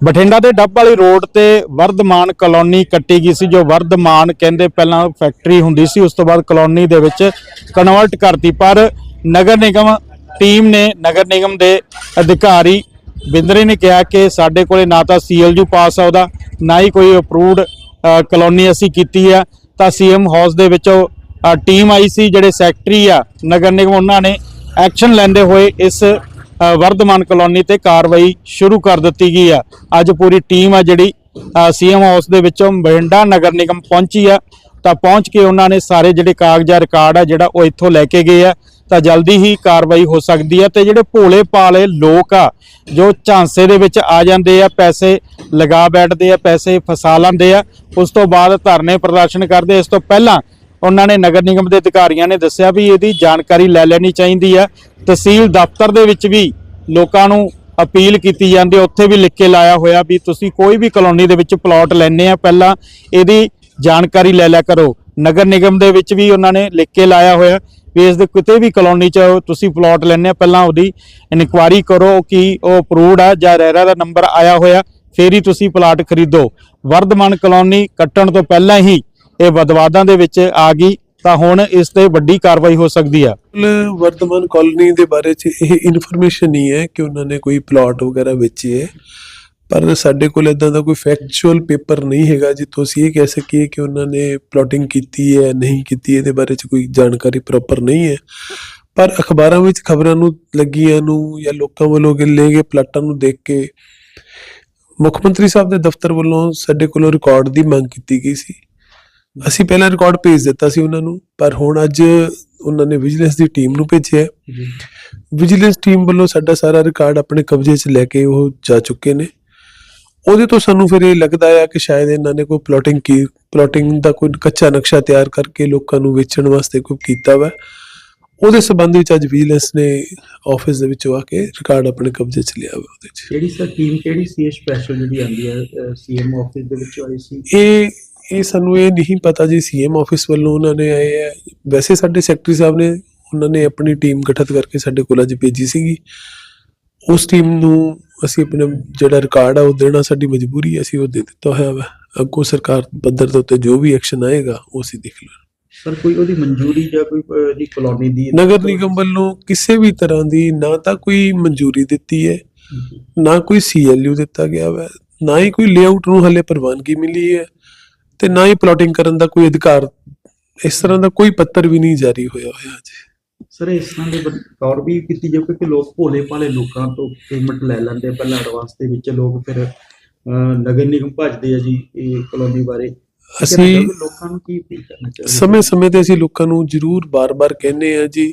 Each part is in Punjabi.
ਬਠਿੰਡਾ ਦੇ ਡੱਬ ਵਾਲੀ ਰੋਡ ਤੇ ਵਰਧਮਾਨ ਕਲੋਨੀ ਕੱਟੀ ਗਈ ਸੀ, ਜੋ ਵਰਧਮਾਨ ਕਹਿੰਦੇ ਪਹਿਲਾਂ ਫੈਕਟਰੀ ਹੁੰਦੀ ਸੀ, ਉਸ ਤੋਂ ਬਾਅਦ ਕਲੋਨੀ ਦੇ ਵਿੱਚ ਕਨਵਰਟ ਕਰਤੀ। ਪਰ ਨਗਰ ਨਿਗਮ ਟੀਮ ਨੇ, ਨਗਰ ਨਿਗਮ ਦੇ ਅਧਿਕਾਰੀ ਬਿੰਦਰੇ ਨੇ ਕਿਹਾ ਕਿ ਸਾਡੇ ਕੋਲੇ ਨਾ ਤਾਂ ਸੀਐਲਯੂ ਪਾਸ ਆ ਉਹਦਾ, ਨਾ ਹੀ ਕੋਈ ਅਪਰੂਵਡ ਕਲੋਨੀ ਅਸੀਂ ਕੀਤੀ ਆ। ਤਾਂ ਸੀਐਮ ਹਾਊਸ ਦੇ ਵਿੱਚੋਂ ਟੀਮ ਆਈ ਸੀ, ਜਿਹੜੇ ਸੈਕਟਰੀ ਆ, ਨਗਰ ਨਿਗਮ ਉਹਨਾਂ ਨੇ ਐਕਸ਼ਨ ਲੈਂਦੇ ਹੋਏ ਇਸ ਵਰਧਮਾਨ ਕਲੋਨੀ ਤੇ ਕਾਰਵਾਈ ਸ਼ੁਰੂ ਕਰ ਦਿੱਤੀ ਗਈ ਆ। ਅੱਜ ਪੂਰੀ ਟੀਮ ਆ ਜਿਹੜੀ ਸੀਐਮ ਹਾਊਸ ਦੇ ਵਿੱਚੋਂ ਬਠਿੰਡਾ ਨਗਰ ਨਿਗਮ ਪਹੁੰਚੀ ਆ। ਤਾਂ ਪਹੁੰਚ ਕੇ ਉਹਨਾਂ ਨੇ ਸਾਰੇ ਜਿਹੜੇ ਕਾਗਜ਼ਾਂ ਰਿਕਾਰਡ ਆ ਜਿਹੜਾ ਉਹ ਇੱਥੋਂ ਲੈ ਕੇ ਗਏ ਆ। ਤਾਂ ਜਲਦੀ ਹੀ ਕਾਰਵਾਈ ਹੋ ਸਕਦੀ ਆ ਤੇ ਜਿਹੜੇ ਭੋਲੇ ਭਾਲੇ ਲੋਕ ਆ, ਜੋ ਝਾਂਸੇ ਦੇ ਵਿੱਚ ਆ ਜਾਂਦੇ ਆ, ਪੈਸੇ ਲਗਾ ਬੈਠਦੇ ਆ, ਪੈਸੇ ਫਸਾ ਲੈਂਦੇ ਆ, ਉਸ ਤੋਂ ਬਾਅਦ ਧਰਨੇ ਪ੍ਰਦਰਸ਼ਨ ਕਰਦੇ ਇਸ ਤੋਂ ਪਹਿਲਾਂ ਉਹਨਾਂ ਨੇ ਨਗਰ ਨਿਗਮ ਦੇ ਅਧਿਕਾਰੀਆਂ ਨੇ ਦੱਸਿਆ ਵੀ ਇਹਦੀ ਜਾਣਕਾਰੀ ਲੈ ਲੈਣੀ ਚਾਹੀਦੀ ਹੈ। ਤਹਿਸੀਲ ਦਫ਼ਤਰ ਦੇ ਵਿੱਚ ਵੀ ਲੋਕਾਂ ਨੂੰ ਅਪੀਲ ਕੀਤੀ ਜਾਂਦੀ ਉੱਥੇ ਵੀ ਲਿਖ ਕੇ ਲਾਇਆ ਹੋਇਆ ਵੀ ਤੁਸੀਂ ਕੋਈ ਵੀ ਕਲੋਨੀ ਦੇ ਵਿੱਚ ਪਲਾਟ ਲੈਣੇ ਆ, ਪਹਿਲਾਂ ਇਹਦੀ ਜਾਣਕਾਰੀ ਲੈ ਲਿਆ ਕਰੋ। ਨਗਰ ਨਿਗਮ ਦੇ ਵਿੱਚ ਵੀ ਉਹਨਾਂ ਨੇ ਲਿਖ ਕੇ ਲਾਇਆ ਹੋਇਆ ਵੀ ਇਸ ਦੇ ਕਿਤੇ ਵੀ ਕਲੋਨੀ 'ਚ ਤੁਸੀਂ ਪਲਾਟ ਲੈਣੇ ਆ, ਪਹਿਲਾਂ ਉਹਦੀ ਇਨਕੁਆਇਰੀ ਕਰੋ ਕਿ ਉਹ ਅਪਰੂਵਡ ਆ ਜਾਂ ਰੈਰਾ ਦਾ ਨੰਬਰ ਆਇਆ ਹੋਇਆ, ਫੇਰ ਹੀ ਤੁਸੀਂ ਪਲਾਟ ਖਰੀਦੋ। ਵਰਧਮਾਨ ਕਲੋਨੀ ਕੱਟਣ ਤੋਂ ਪਹਿਲਾਂ ਹੀ ਇਹ ਬਦਵਾਦਾਂ ਦੇ ਵਿੱਚ ਆ ਗਈ, ਤਾਂ ਹੁਣ ਇਸ ਤੇ ਵੱਡੀ ਕਾਰਵਾਈ ਹੋ ਸਕਦੀ ਆ। ਵਰਤਮਾਨ ਕਾਲੋਨੀ ਦੇ ਬਾਰੇ ਚ ਇਹ ਇਨਫੋਰਮੇਸ਼ਨ ਨਹੀਂ ਹੈ ਕਿ ਉਹਨਾਂ ਨੇ ਕੋਈ ਪਲਾਟ ਵਗੈਰਾ ਵੇਚੇ ਹੈ। ਪਰ ਸਾਡੇ ਕੋਲ ਇਦਾਂ ਦਾ ਕੋਈ ਫੈਕਚੁਅਲ ਪੇਪਰ ਨਹੀਂ ਹੈਗਾ, ਜਿੱਥੋਂ ਅਸੀਂ ਇਹ ਕਹਿ ਸਕੀਏ ਕਿ ਉਹਨਾਂ ਨੇ ਪਲਾਟਿੰਗ ਕੀਤੀ ਹੈ ਨਹੀਂ ਕੀਤੀ, ਇਹਦੇ ਬਾਰੇ ਚ ਕੋਈ ਜਾਣਕਾਰੀ ਪ੍ਰੋਪਰ ਨਹੀਂ ਹੈ। ਪਰ ਅਖਬਾਰਾਂ ਵਿੱਚ ਖਬਰਾਂ ਨੂੰ, ਲੱਗੀਆਂ ਨੂੰ ਜਾਂ ਲੋਕਾਂ ਵੱਲੋਂ ਲਏ ਗਏ ਪਲਾਟਾਂ ਨੂੰ ਦੇਖ ਕੇ ਮੁੱਖ ਮੰਤਰੀ ਸਾਹਿਬ ਦੇ ਦਫ਼ਤਰ ਵੱਲੋਂ ਸਾਡੇ ਕੋਲੋਂ ਰਿਕਾਰਡ ਦੀ ਮੰਗ ਕੀਤੀ ਗਈ ਸੀ। ਅਸੀਂ ਪਹਿਲਾਂ ਰਿਕਾਰਡ ਭੇਜ ਦਿੱਤਾ ਸੀ ਉਹਨਾਂ ਨੂੰ ਪਰ ਹੁਣ ਅੱਜ ਉਹਨਾਂ ਨੇ ਵਿਜੀਲੈਂਸ ਦੀ ਟੀਮ ਨੂੰ ਭੇਜਿਆ ਵਿਜੀਲੈਂਸ ਟੀਮ ਵੱਲੋਂ ਸਾਡਾ ਸਾਰਾ ਰਿਕਾਰਡ ਆਪਣੇ ਕਬਜ਼ੇ 'ਚ ਲੈ ਕੇ ਉਹ ਜਾ ਚੁੱਕੇ ਨੇ। ਉਹਦੇ ਤੋਂ ਸਾਨੂੰ ਫਿਰ ਇਹ ਲੱਗਦਾ ਆ ਕਿ ਸ਼ਾਇਦ ਇਹਨਾਂ ਨੇ ਕੋਈ ਪਲੋਟਿੰਗ ਕੀ ਪਲੋਟਿੰਗ ਦਾ ਕੋਈ ਕੱਚਾ ਨਕਸ਼ਾ ਤਿਆਰ ਕਰਕੇ ਲੋਕਾਂ ਨੂੰ ਵੇਚਣ ਵਾਸਤੇ ਕੋਈ ਕੀਤਾ ਵਾ। ਉਹਦੇ ਸੰਬੰਧ ਵਿੱਚ ਅੱਜ ਵਿਜੀਲੈਂਸ ਨੇ ਆਫਿਸ ਦੇ ਵਿੱਚੋਂ ਆ ਕੇ ਰਿਕਾਰਡ ਆਪਣੇ ਕਬਜ਼ੇ 'ਚ ਲਿਆ ਵਾ ਉਹਦੇ 'ਚ। ਕਿਹੜੀ ਸਰ ਟੀਮ ਕਿਹੜੀ ਸੀ ਇਹ ਸਪੈਸ਼ਲ ਜਿਹੜੀ ਆਂਦੀ ਹੈ ਸੀਐਮ ਆਫਿਸ ਦੇ ਵਿੱਚ ਆਈ ਸੀ? ਇਹ ਇਹ ਸਾਨੂੰ ਇਹ ਨਹੀਂ ਪਤਾ ਜੀ ਸੀਐਮ ਆਫਿਸ ਵੱਲੋਂ ਉਹਨਾਂ ਨੇ ਆਏ ਹੈ ਵੈਸੇ ਸਾਡੇ ਸੈਕਟਰੀ ਸਾਹਿਬ ਨੇ ਉਹਨਾਂ ਨੇ ਆਪਣੀ ਟੀਮ ਗਠਿਤ ਕਰਕੇ ਸਾਡੇ ਕੋਲ ਅੱਜ ਭੇਜੀ ਸੀਗੀ। ਉਸ ਟੀਮ ਨੂੰ ਅਸੀਂ ਆਪਣਾ ਜਿਹੜਾ ਰਿਕਾਰਡ ਆ ਉਹ ਦੇਣਾ ਸਾਡੀ ਮਜਬੂਰੀ ਹੈ ਅਸੀਂ ਉਹ ਦੇ ਦਿੱਤਾ ਹੋਇਆ ਵਾ। ਅੱਗੋਂ ਸਰਕਾਰ ਪੱਧਰ ਦੇ ਉੱਤੇ ਜੋ ਵੀ ਐਕਸ਼ਨ ਆਏਗਾ ਉਹ ਅਸੀਂ ਦੇਖ ਲਵਾਂਗੇ ਸਰ ਕੋਈ ਉਹਦੀ ਮਨਜ਼ੂਰੀ ਜਾਂ ਕੋਈ ਅਹ, ਦੀ ਕਲੋਨੀ ਦੀ ਨਗਰ ਨਿਗਮ ਵੱਲੋਂ ਕਿਸੇ ਵੀ ਤਰ੍ਹਾਂ ਦੀ ਨਾ ਤਾਂ ਕੋਈ ਮਨਜ਼ੂਰੀ ਦਿੱਤੀ ਹੈ ਨਾ ਕੋਈ ਸੀਐਲਯੂ ਦਿੱਤਾ ਗਿਆ ਵਾ ਨਾ ਹੀ ਕੋਈ ਲੇਆਊਟ ਨੂੰ ਹਲੇ ਪ੍ਰਵਾਨਗੀ ਮਿਲੀ ਹੈ। ਤੇ ਨਾ ਹੀ ਪਲਾਟਿੰਗ ਕਰਨ ਦਾ ਕੋਈ ਅਧਿਕਾਰ ਇਸ ਤਰ੍ਹਾਂ ਦਾ ਕੋਈ ਪੱਤਰ ਵੀ ਨਹੀਂ ਜਾਰੀ ਹੋਇਆ ਹੋਇਆ ਜੀ ਸਰ ਇਸ ਤਰ੍ਹਾਂ ਦੇ ਗੌਰ ਵੀ ਕੀਤੀ ਜਾਵੇ ਕਿ ਲੋਕ ਭੋਲੇ ਭਾਲੇ ਲੋਕਾਂ ਤੋਂ ਪੇਮੈਂਟ ਲੈ ਲੈਂਦੇ ਪਹਿਲਾਂ ਐਡਵਾਂਸ ਦੇ ਵਿੱਚ ਲੋਕ ਫਿਰ ਨਗਰ ਨਿਗਮ ਭੱਜਦੇ ਆ ਜੀ ਇਹ ਕਲੋਨੀ ਬਾਰੇ। ਅਸੀਂ ਲੋਕਾਂ ਨੂੰ ਕੀ ਅਪੀਲ ਕਰਨਾ ਚਾਹੀਦਾ ਸਮੇਂ ਸਮੇਂ ਤੇ ਅਸੀਂ ਲੋਕਾਂ ਨੂੰ ਜ਼ਰੂਰ ਬਾਰ-ਬਾਰ ਕਹਿੰਦੇ ਆ ਜੀ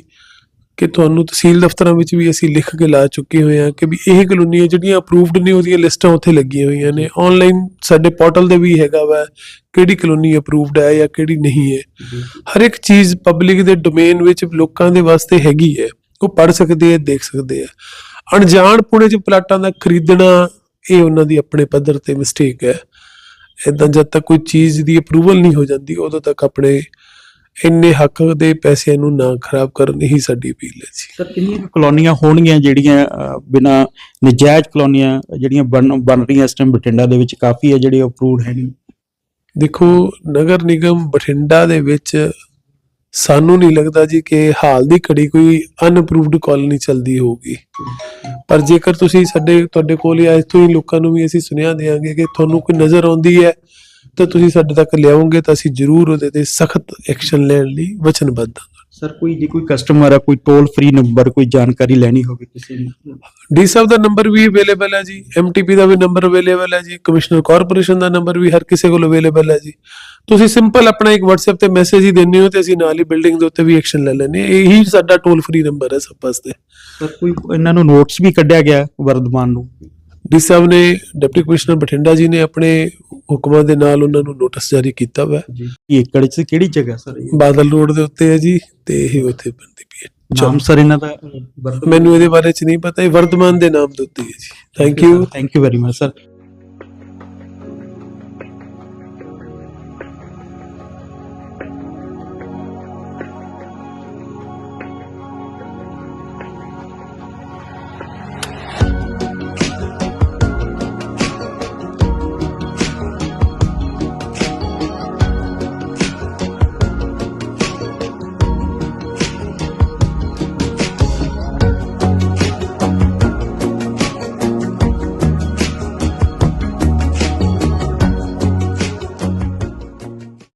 ਕਿ ਤੁਹਾਨੂੰ ਤਹਿਸੀਲ ਦਫ਼ਤਰਾਂ ਵਿੱਚ ਵੀ ਅਸੀਂ ਲਿਖ ਕੇ ਲਾ ਚੁੱਕੇ ਹੋਏ ਆ ਕਿ ਵੀ ਇਹ ਕਲੋਨੀਆਂ ਜਿਹੜੀਆਂ ਅਪਰੂਵਡ ਨੇ ਉਹਦੀਆਂ ਲਿਸਟਾਂ ਉੱਥੇ ਲੱਗੀਆਂ ਹੋਈਆਂ ਨੇ। ਆਨਲਾਈਨ ਸਾਡੇ ਪੋਰਟਲ ਦੇ ਵੀ ਹੈਗਾ ਵਾ ਕਿਹੜੀ ਕਲੋਨੀ ਅਪਰੂਵਡ ਹੈ ਜਾਂ ਕਿਹੜੀ ਨਹੀਂ ਹੈ। ਹਰ ਇੱਕ ਚੀਜ਼ ਪਬਲਿਕ ਦੇ ਡੋਮੇਨ ਵਿੱਚ ਲੋਕਾਂ ਦੇ ਵਾਸਤੇ ਹੈਗੀ ਹੈ। ਉਹ ਪੜ ਸਕਦੇ ਆ ਦੇਖ ਸਕਦੇ ਆ ਅਣਜਾਣ ਪੁਣੇ ਚ ਪਲਾਟਾਂ ਦਾ ਖਰੀਦਣਾ ਇਹ ਉਹਨਾਂ ਦੀ ਆਪਣੇ ਪੱਧਰ ਤੇ ਮਿਸਟੇਕ ਹੈ। ਇਦਾਂ ਜਦ ਤੱਕ ਕੋਈ ਚੀਜ਼ ਦੀ ਅਪਰੂਵਲ ਨਹੀਂ ਹੋ ਜਾਂਦੀ ਉਦੋਂ ਤੱਕ ਆਪਣੇ ਇੰਨੇ ਹੱਕ ਦੇ ਪੈਸਿਆਂ ਨੂੰ ਨਾ ਖਰਾਬ ਕਰਨ ਹੀ ਸਾਡੀ ਅਪੀਲ ਹੈ ਜੀ। ਸਰ ਕਿੰਨੀਆਂ ਕੁ ਕਲੋਨੀਆਂ ਹੋਣਗੀਆਂ ਜਿਹੜੀਆਂ ਬਿਨਾ ਨਜਾਇਜ਼ ਕਲੋਨੀਆਂ ਜਿਹੜੀਆਂ ਬਣ ਬਣ ਰਹੀਆਂ ਇਸ ਟਾਈਮ ਬਠਿੰਡਾ ਦੇ ਵਿੱਚ ਕਾਫੀ ਹੈ ਜਿਹੜੀ ਅਪਰੂਵਡ ਹੈ ਨਹੀਂ ਦੇਖੋ ਨਗਰ ਨਿਗਮ ਬਠਿੰਡਾ ਦੇ ਵਿੱਚ ਸਾਨੂੰ ਨਹੀਂ ਲੱਗਦਾ ਜੀ ਕਿ ਹਾਲ ਦੀ ਘੜੀ ਕੋਈ ਅਨਅਪਰੂਵਡ ਕਾਲੋਨੀ ਚੱਲਦੀ ਹੋਊਗੀ। ਪਰ ਜੇਕਰ ਤੁਸੀਂ ਸਾਡੇ ਤੁਹਾਡੇ ਕੋਲ ਜਾਂ ਇੱਥੋਂ ਹੀ ਲੋਕਾਂ ਨੂੰ ਵੀ ਅਸੀਂ ਸੁਨੇਹਾ ਦੇਵਾਂਗੇ ਕਿ ਤੁਹਾਨੂੰ ਕੋਈ ਨਜ਼ਰ ਆਉਂਦੀ ਹੈ ਤਾਂ ਤੁਸੀਂ ਸਾਡੇ ਤੱਕ ਲਿਆਓਗੇ ਤਾਂ ਅਸੀਂ ਜ਼ਰੂਰ ਉਹਦੇ ਤੇ ਸਖਤ ਐਕਸ਼ਨ ਲੈਣ ਲਈ ਵਚਨਬੱਧ ਹਾਂ। ਸਰ ਕੋਈ ਜੇ ਕੋਈ ਕਸਟਮਰ ਹੈ ਕੋਈ ਟੋਲ ਫ੍ਰੀ ਨੰਬਰ ਕੋਈ ਜਾਣਕਾਰੀ ਲੈਣੀ ਹੋਵੇ ਕਿਸੇ ਨੂੰ? ਡੀ ਸਾਹਿਬ ਦਾ ਨੰਬਰ ਵੀ ਅਵੇਲੇਬਲ ਹੈ ਜੀ ਐਮਟੀਪੀ ਦਾ ਵੀ ਨੰਬਰ ਅਵੇਲੇਬਲ ਹੈ ਜੀ ਕਮਿਸ਼ਨਰ ਕਾਰਪੋਰੇਸ਼ਨ ਦਾ ਨੰਬਰ ਵੀ ਹਰ ਕਿਸੇ ਕੋਲ ਅਵੇਲੇਬਲ ਹੈ ਜੀ। ਤੁਸੀਂ ਸਿੰਪਲ ਆਪਣਾ ਇੱਕ WhatsApp ਤੇ ਮੈਸੇਜ ਹੀ ਦਿੰਦੇ ਹੋ ਤੇ ਅਸੀਂ ਨਾਲ ਹੀ ਬਿਲਡਿੰਗ ਦੇ ਉੱਤੇ ਵੀ ਐਕਸ਼ਨ ਲੈ ਲੈਂਦੇ ਹਾਂ। ਇਹੀ ਸਾਡਾ ਟੋਲ ਫ੍ਰੀ ਨੰਬਰ ਹੈ ਸਭ ਵਾਸਤੇ। ਸਰ ਕੋਈ ਇਹਨਾਂ ਨੂੰ ਨੋਟਸ ਵੀ ਕੱਢਿਆ ਗਿਆ ਵਰਧਮਾਨ ਨੂੰ? ਡੀ ਸਾਹਿਬ ਨੇ ਡਿਪਟੀ ਕਮਿਸ਼ਨਰ ਬਠਿੰਡਾ ਜੀ ਨੇ ਆਪਣੇ ਹੁਕਮਾਂ ਦੇ ਨਾਲ ਉਹਨਾਂ ਨੂੰ ਨੋਟਿਸ ਜਾਰੀ ਕੀਤਾ ਵਾ। ਜੀ। ਏਕੜ ਚ ਕਿਹੜੀ ਜਗ੍ਹਾ ਸਰ ਇਹ? ਬਾਦਲ ਰੋਡ ਦੇ ਉੱਤੇ ਹੈ ਜੀ ਤੇ ਇਹ ਉੱਥੇ ਬਣਦੀ ਪਈ ਹੈ। ਨਾਮ ਸਰ ਇਹਨਾਂ ਦਾ ਮੈਨੂੰ ਇਹਦੇ ਬਾਰੇ ਚ ਨਹੀਂ ਪਤਾ ਇਹ ਵਰਤਮਾਨ ਦੇ ਨਾਮ ਦੇ ਉੱਤੇ ਹੈ ਜੀ। Thank you thank you very much sir